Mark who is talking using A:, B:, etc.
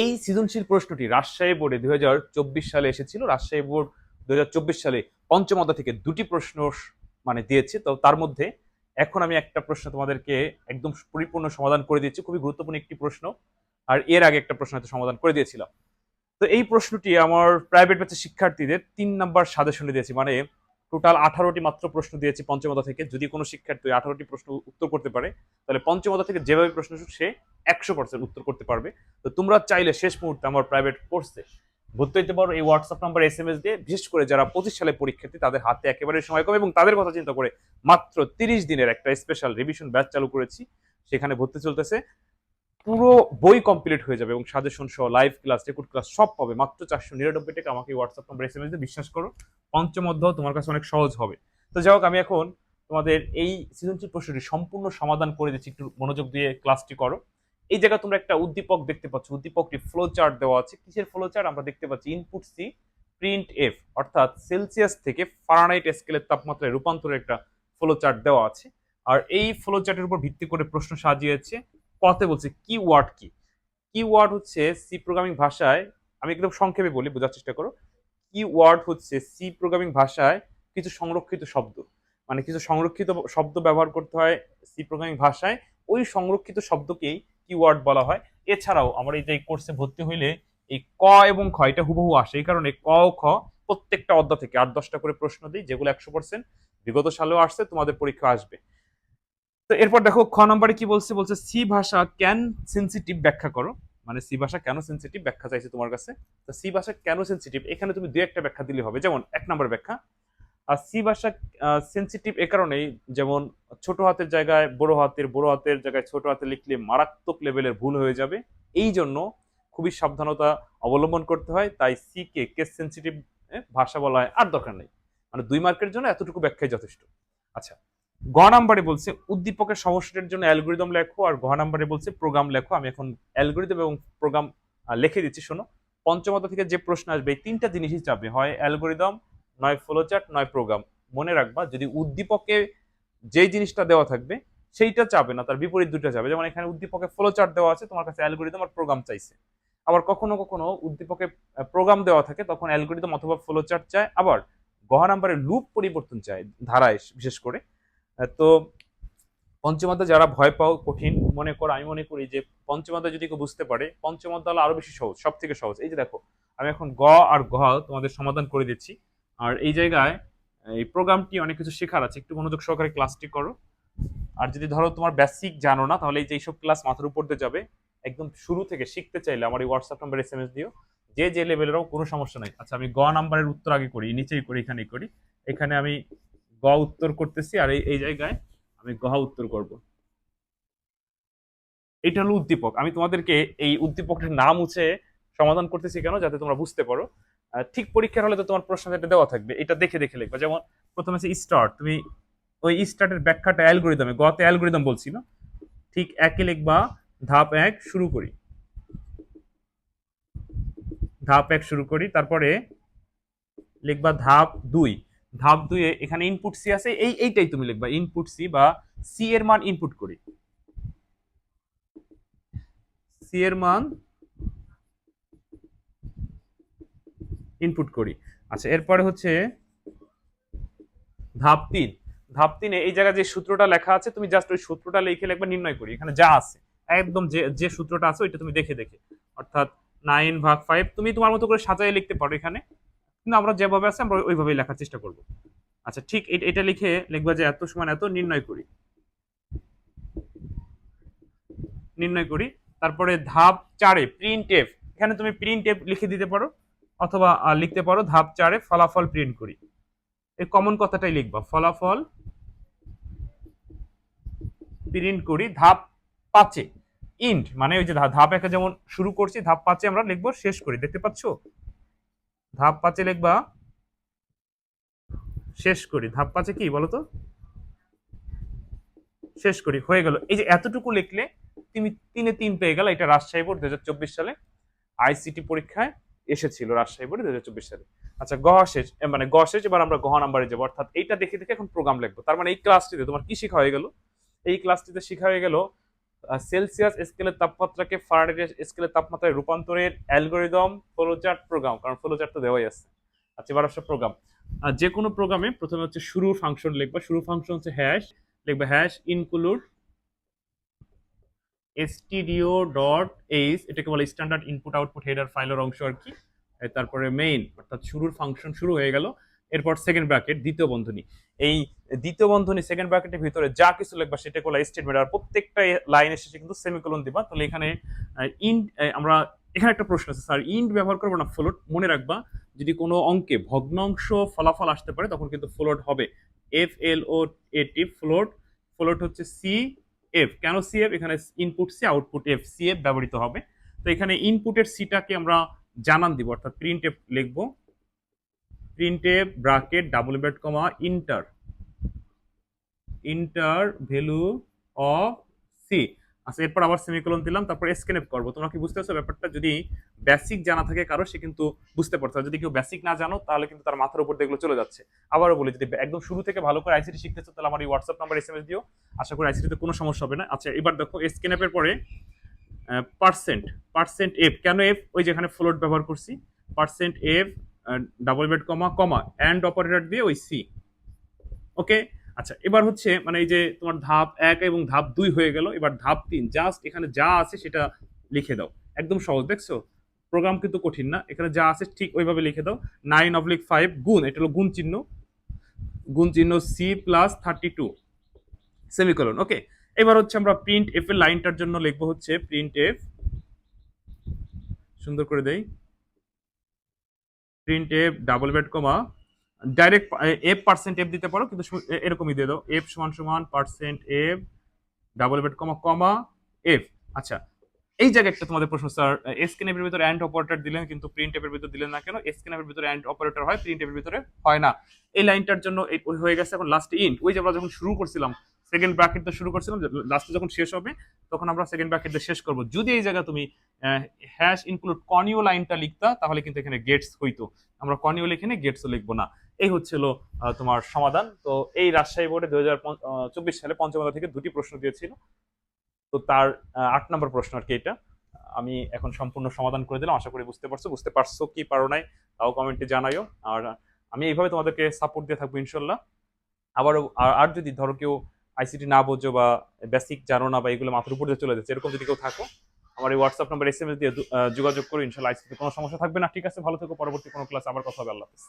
A: এই সৃজনশীল প্রশ্নটি রাজশাহী বোর্ডে দু হাজার চব্বিশ সালে এসেছিল। রাজশাহী বোর্ড দু হাজার চব্বিশ সালে পঞ্চম থেকে দুটি প্রশ্ন মানে দিয়েছে। তো তার মধ্যে এখন আমি একটা প্রশ্ন তোমাদেরকে একদম পরিপূর্ণ সমাধান করে দিয়েছি খুবই গুরুত্বপূর্ণ একটি প্রশ্ন। আর এর আগে একটা প্রশ্ন হয়তো সমাধান করে দিয়েছিলাম। তো এই প্রশ্নটি আমার প্রাইভেট ব্যাচের শিক্ষার্থীদের তিন নাম্বার সাজেশনে দিয়েছি। মানে টোটাল আঠারোটি মাত্র প্রশ্ন দিয়েছি পঞ্চমতা থেকে। যদি কোনো শিক্ষার্থী আঠারোটি প্রশ্ন উত্তর করতে পারে, তাহলে পঞ্চমতা থেকে যেভাবে প্রশ্ন আসুক, সে একশো পার্সেন্ট উত্তর করতে পারবে। তো তোমরা চাইলে শেষ মুহূর্তে আমার প্রাইভেট কোর্সে ভর্তি হতে পারো। এই WhatsApp number S M S দিয়ে বিশেষ করে যারা পঁচিশ সালে পরীক্ষার্থী, তাদের হাতে একেবারে সময় কম এবং তাদের কথা চিন্তা করে মাত্র তিরিশ দিনের একটা স্পেশাল রিভিশন ব্যাচ চালু করেছি। সেখানে ভর্তি চলতেছে। পুরো বই কমপ্লিট হয়ে যাবে এবং সাজেশন সহ লাইভ ক্লাস রেকর্ড ক্লাস সব পাবে। মাত্র চারশো নিরানব্বই টাকা আমাকে হোয়াটসঅ্যাপ নাম্বার এস এম দিয়ে বিশ্বাস করো, পঞ্চম অধ্যায় তোমার কাছে অনেক সহজ হবে। তো যাই হোক, আমি এখন তোমাদের এই সৃজনশীল প্রশ্নটি সম্পূর্ণ সমাধান করে দিচ্ছি। একটু মনোযোগ দিয়ে ক্লাসটি করো। এই জায়গায় তোমরা একটা উদ্দীপক দেখতে পাচ্ছ। উদ্দীপকটি ফ্লো চার্ট দেওয়া আছে। কিসের ফ্লো চার্ট আমরা দেখতে পাচ্ছি ইনপুট সি প্রিন্ট এফ অর্থাৎ সেলসিয়াস থেকে ফারানাইট স্কেলের তাপমাত্রায় রূপান্তরের একটা ফ্লো চার্ট দেওয়া আছে। আর এই ফ্লো চার্টের উপর ভিত্তি করে প্রশ্ন সাজিয়েছে। কতে বলছে কি ওয়ার্ড কি? কি ওয়ার্ড হচ্ছে সি প্রোগ্রামিং ভাষায়, আমি একদম সংক্ষেপে বলি, বোঝার চেষ্টা করো। কি ওয়ার্ড হচ্ছে সি প্রোগ্রামিং ভাষায় কিছু সংরক্ষিত শব্দ। মানে কিছু সংরক্ষিত শব্দ ব্যবহার করতে হয় সি প্রোগ্রামিং ভাষায়, ওই সংরক্ষিত শব্দকেই কিওয়ার্ড বলা হয়। এছাড়াও আমরা এই যে কোর্সে ভর্তি হইলে এই ক এবং খ, এটা হুবহু আসে। এই কারণে ক ও খ প্রত্যেকটা অধ্যায় থেকে আট, দশটা করে প্রশ্ন দিই, যেগুলো একশো পার্সেন্ট বিগত সালেও আসছে, তোমাদের পরীক্ষা আসবে। তো এরপর দেখো খ নম্বরে কি বলছে? বলছে, সি ভাষা ক্যান সেন্সিটিভ ব্যাখ্যা করো? মানে সি ভাষা কেন সেন্সিটিভ ব্যাখ্যা চাইছে তোমার কাছে? তো সি ভাষা কেন সেন্সিটিভ এখানে তুমি দুই একটা ব্যাখ্যা দিলে হবে। যেমন এক নম্বর ব্যাখ্যা আর সি ভাষা সেন্সিটিভ এ কারণেই যেমন ছোট হাতের জায়গায় বড় হাতের বড় হাতের জায়গায় ছোট হাতে লিখলে মারাত্মক লেভেলের ভুল হয়ে যাবে। এই জন্য খুবই সাবধানতা অবলম্বন করতে হয়। তাই সি কে কেস সেন্সিটিভ ভাষা বলা হয় আর দরকার নেই। মানে দুই মার্কের জন্য এতটুকু ব্যাখ্যাই যথেষ্ট। আচ্ছা গ নাম্বারে বলছে, উদ্দীপকের সমস্যাটার জন্য অ্যালগোরিদম লেখো আর ঘ নাম্বারে বলছে, প্রোগ্রাম লেখো। আমি এখন অ্যালগোরিদম এবং প্রোগ্রাম লিখে দিচ্ছি, শোনো। পঞ্চমত থেকে যে প্রশ্ন আসবে, এই তিনটা জিনিসই চাপবে হয় অ্যালগোরিদম, নয় ফ্লোচার্ট, নয় প্রোগ্রাম। মনে রাখবা, যদি উদ্দীপকে যেই জিনিসটা দেওয়া থাকবে, সেইটা চাবে না, তার বিপরীত দুটো চাবে যেমন এখানে উদ্দীপকে ফ্লোচার্ট দেওয়া আছে, তোমার কাছে অ্যালগোরিদম আর প্রোগ্রাম চাইছে। আবার কখনো কখনো উদ্দীপকে প্রোগ্রাম দেওয়া থাকে, তখন অ্যালগোরিদম অথবা ফ্লোচার্ট চায়। আবার গহ নাম্বারে লুপ পরিবর্তন চায় ধারায় বিশেষ করে। তো পঞ্চমাদা যারা ভয় পাও কঠিন, মনে করো, আমি মনে করি যে পঞ্চমাদা যদি কেউ বুঝতে পারে পঞ্চমাদা হলো আরও বেশি সহজ সব থেকে সহজ। এই যে দেখো, আমি এখন গ আর ঘ তোমাদের সমাধান করে দিচ্ছি। আর এই জায়গায়, এই প্রোগ্রামটি অনেক কিছু শেখার আছে, একটু মনোযোগ সহকারে ক্লাসটি করো। আর যদি ধরো তোমার বেসিক জানো না, তাহলে এই যে এইসব ক্লাস মাথার উপর দিয়ে যাবে, একদম শুরু থেকে শিখতে চাইলে আমার এই WhatsApp number S M S দিও। যে যে লেভেলেরও কোনো সমস্যা নাই। আচ্ছা আমি গ নাম্বারের উত্তর আগে করি, নিচেই করি, এখানেই করি। এখানে আমি গ উত্তর করতেছি আর এই জায়গায় আমি গহ উত্তর করব। এটা হলো উদ্দীপক। আমি তোমাদেরকে এই উদ্দীপকটার নাম হচ্ছে সমাধান করতেছি কেন, যাতে তোমরা বুঝতে পারো। ঠিক পরীক্ষার হলে তো তোমার প্রশ্ন যেটা দেওয়া থাকবে। এটা দেখে দেখে লিখবা। যেমন প্রথমে আছে স্টার্ট তুমি ওই স্টার্টের ব্যাখ্যাটা অ্যালগোরিদমে গতে অ্যালগোরিদম বলছিল। ঠিক একে লিখবা, ধাপ এক, শুরু করি। ধাপ এক, শুরু করি। তারপরে লিখবা ধাপ দুই। ধাপ দুইয়ে এখানে ইনপুট সি আছে, এই, এইটাই তুমি লিখবা ইনপুট সি বা সি এর মান ইনপুট করি। সি এর মান ইনপুট করি। আচ্ছা এরপরে হচ্ছে ধাপ তিন। ধাপ তিনে এই জায়গায় যে সূত্রটা লেখা আছে, তুমি জাস্ট ওই সূত্রটা লিখে লিখবা, নির্ণয় করি। এখানে যা আছে, একদম যে যে সূত্রটা আছে, ওইটা তুমি দেখে দেখে। অর্থাৎ নাইন ভাগ ফাইভ তুমি তোমার মতো করে সাজায় লিখতে পারো এখানে। কিন্তু আমরা যেভাবে আছে, আমরা ওইভাবেই লেখার চেষ্টা করব। আচ্ছা ঠিক এটা লিখে লিখবা যে এত সমান এত নির্ণয় করি। নির্ণয় করি, তারপরে ধাপ চারে প্রিন্ট এফ এখানে তুমি প্রিন্ট এফ লিখে দিতে পারো, অথবা লিখতে পারো, ধাপ চারে ফলাফল প্রিন্ট করি। এই কমন কথাটাই লিখবা, ফলাফল প্রিন্ট করি ধাপ পাঁচে ইন্ট মানে ওই যে ধাপ একে যেমন শুরু করছি, ধাপ পাঁচে আমরা লিখব, শেষ করি, দেখতে পাচ্ছো? ধাপ পাঁচে লিখবা। শেষ করি। ধাপ পাঁচে কি বলো তো শেষ করি, হয়ে গেল। এই যে এতটুকু লিখলে তুমি তিনে তিন পেয়ে গেল, এটা রাজশাহী বোর্ড দুই হাজার চব্বিশ সালে আইসিটি পরীক্ষায় এসেছিল রাজশাহী বোর্ডে দু সালে। আচ্ছা গহ শেষ মানে গ শেষ, এবার আমরা গহ নাম্বারে যাব। অর্থাৎ এইটা দেখে দেখে এখন প্রোগ্রাম লিখব। তার মানে এই ক্লাসটিতে তোমার কি শেখা হয়ে গেল? এই ক্লাসটিতে শেখা হয়ে গেল সেলসিয়াস স্কেলের তাপমাত্রাকে ফারেনহাইট স্কেলের তাপমাত্রায় রূপান্তরের অ্যালগোরিদম ফ্লোচার্ট প্রোগ্রাম কারণ ফ্লোচার্ট তো দেওয়াই আছে। আচ্ছা এবার প্রোগ্রাম যে কোনো প্রোগ্রামে প্রথমে হচ্ছে শুরু ফাংশন লিখবা। শুরু ফাংশন হচ্ছে হ্যাশ লিখবে hash include stdio dot H এটাকে বলে স্ট্যান্ডার্ড ইনপুট আউটপুট হেডার ফাইলের অংশ আর কি। তারপরে মেইন অর্থাৎ শুরুর ফাংশন শুরু হয়ে গেল। এরপর সেকেন্ড ব্র্যাকেট দ্বিতীয় বন্ধনী। এই দ্বিতীয় বন্ধনী সেকেন্ড ব্র্যাকেটের ভিতরে যা কিছু লিখবা সেটা কোলা স্টেটমেন্ট আর প্রত্যেকটা লাইনের শেষে কিন্তু সেমিকোলন দিবা। তাহলে এখানে ইন্ট আমরা, এখানে একটা প্রশ্ন আছে স্যার ইন্ট ব্যবহার করব না ফ্লোট মনে রাখবা, যদি কোনো অঙ্কে ভগ্নাংশ ফলাফল আসতে পারে, তখন কিন্তু ফ্লোট হবে। এফ এল ও এটি ফ্লোট ফ্লোট হচ্ছে সি এফ কেন সি এফ এখানে input C output F C F ব্যবহৃত হবে। তো এখানে ইনপুটের সিটাকে আমরা জানান দিব, অর্থাৎ প্রিন্ট এফ লিখব। Print bracket double bed comma enter enter value of C আচ্ছা এরপর আবার সেমিকোলন দিলাম, তারপর স্ক্যান করব। তোমরা কি বুঝতে পারছ ব্যাপারটা? যদি বেসিক জানা থাকে কারও, সে কিন্তু বুঝতে পারছ যদি কেউ বেসিক না জানো, তাহলে কিন্তু তার মাথার উপর এগুলো চলে যাচ্ছে। আবারও বলি, যদি একদম শুরু থেকে ভালো করে আইসিটি শিখতেছো তাহলে আমার এই হোয়াটসঅ্যাপ নাম্বার এসএমএস দিও। আশা করি আইসিটিতে কোনো সমস্যা হবে না। আচ্ছা এবার দেখো স্ক্যান অ্যাপের পরে পার্সেন্ট পার্সেন্ট এফ কেন এফ ওই যেখানে ফ্লোট ব্যবহার করছি। Percent F double bed comma comma and operator দিয়ে ওই সি ওকে আচ্ছা এবার হচ্ছে মানে এই যে তোমার ধাপ এক এবং ধাপ দুই হয়ে গেল, এবার ধাপ তিন জাস্ট এখানে যা আছে সেটা লিখে দাও। একদম সহজ, দেখছ? প্রোগ্রাম কিন্তু কঠিন না, এখানে যা আছে ঠিক ওইভাবে লিখে দাও। নাইন অবলিক ফাইভ গুণ, এটা হলো গুণ চিহ্ন। গুণ চিহ্ন C plus thirty two semicolon okay এবার হচ্ছে আমরা প্রিন্ট এফ এর লাইনটার জন্য লিখব হচ্ছে প্রিন্ট এফ সুন্দর করে দেই। Print F double bed comma direct F percent F দিতে পারো, কিন্তু এরকমই দিয়ে দাও। এফ সমান সমান percent F double bed comma comma F আচ্ছা এই জায়গায় একটা তোমাদের প্রশ্ন, স্যার এসকেন এর ভিতরে অ্যান্ড অপারেটর দিলেন, কিন্তু প্রিন্ট এর ভিতরে দিলেন না কেন? এসকেন এর ভিতরে অ্যান্ড অপারেটর হয় প্রিন্ট এর ভিতরে হয় না। এই লাইনটার জন্য হয়ে গেছে এখন লাস্ট ইন্ট ওই যে আমরা যখন শুরু করছিলাম সেকেন্ড ব্র্যাকেট শুরু করছিলাম লাস্টে যখন শেষ হবে, তখন আমরা সেকেন্ড ব্র্যাকেট শেষ করব। যদি এই জায়গায় তুমি হ্যাশ ইনক্লুড কনিও লাইনটা লিখতা, তাহলে কিন্তু এখানে গেটস হইতো। আমরা কনিও লিখে নিয়ে গেটসও লিখব না। এই হচ্ছিল তোমার সমাধান। তো এই রাজশাহী বোর্ডে দুই হাজার চব্বিশ সালে পঞ্চমদা থেকে দুটি প্রশ্ন দিয়েছিল। তো তার আট নম্বর প্রশ্ন আর কি এটা। আমি এখন সম্পূর্ণ সমাধান করে দিলাম, আশা করি বুঝতে পারছ। বুঝতে পারছ কি পারো নাই, তাও কমেন্টে জানাইও। আর আমি এইভাবে তোমাদেরকে সাপোর্ট দিয়ে থাকব, ইনশাল্লাহ। আবারও আর যদি ধরো কেউ আইসিটি না বোঝো বা বেসিক জানো না বা এগুলো মাথার উপর দিয়ে চলে যাচ্ছে, এরকম যদি কেউ থাকো, আমার এই WhatsApp number S M S দিয়ে যোগাযোগ করো, ইনশাল্লাহ আইসিটি কোনো সমস্যা থাকবে না। ঠিক আছে, ভালো থেকো, পরবর্তী কোনো ক্লাস আবার কথা হবে, আল্লাহ হাফিজ।